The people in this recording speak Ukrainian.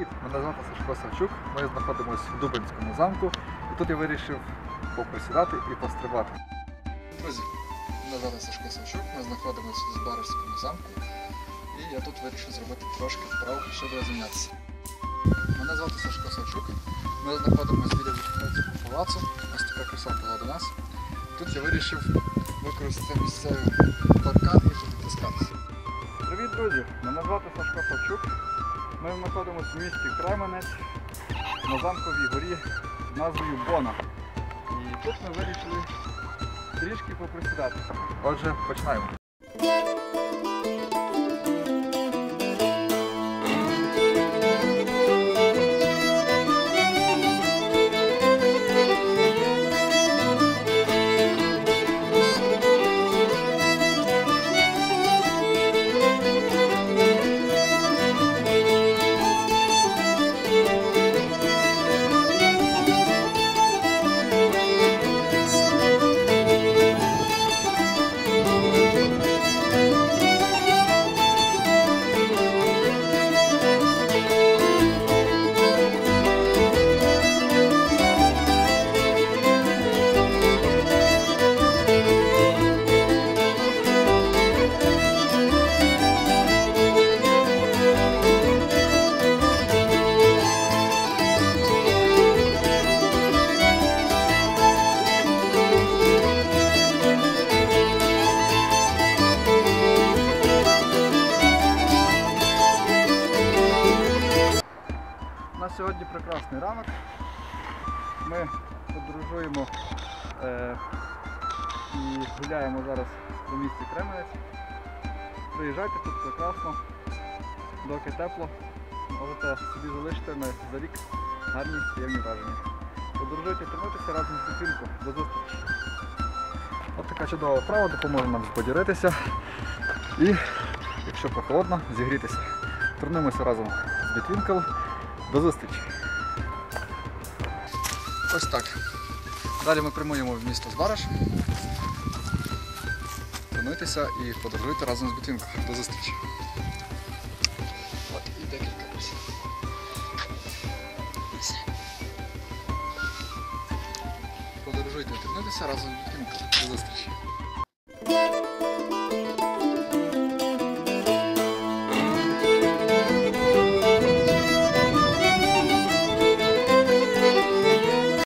Привіт! Мене звати Сашко Савчук. Ми знаходимося в Дубинському замку. І тут я вирішив поприсідати і пострибати. Друзі, мене звати Сашко Савчук. Ми знаходимося в Збаражському замку. І я тут вирішив зробити трошки вправ, щоб розім'ятися. Мене звати Сашко Савчук. Ми знаходимося біля Вікторського палацу. Ось така краса була до нас. Тут я вирішив використати місцевий паркан і потискатися. Привіт, друзі! Мене звати Сашко Савчук. Ми знаходимося в місті Кременець на замковій горі з назвою Бона. І тут ми вирішили трішки поприсідати. Отже, починаємо. Нас сьогодні прекрасний ранок. Ми подорожуємо е, і гуляємо зараз у місті Кременець. Приїжджайте тут прекрасно, доки тепло. Можете собі залишити на за рік гарні приємні враження. Подорожуйте, тренуйтеся разом з дитинкою. До зустрічі. От така чудова вправа допоможе нам поділитися і, якщо прохолодно, зігрітися. Тренуємося разом з Бітвінкл. До зустрічі. Ось так. Далі ми прямуємо в місто Збараж. Тренуйтеся і подорожуйте разом з Бітвінком. До зустрічі. От і декілька разів. Подорожуйте тренуйтеся разом з Бітвінком. До зустрічі.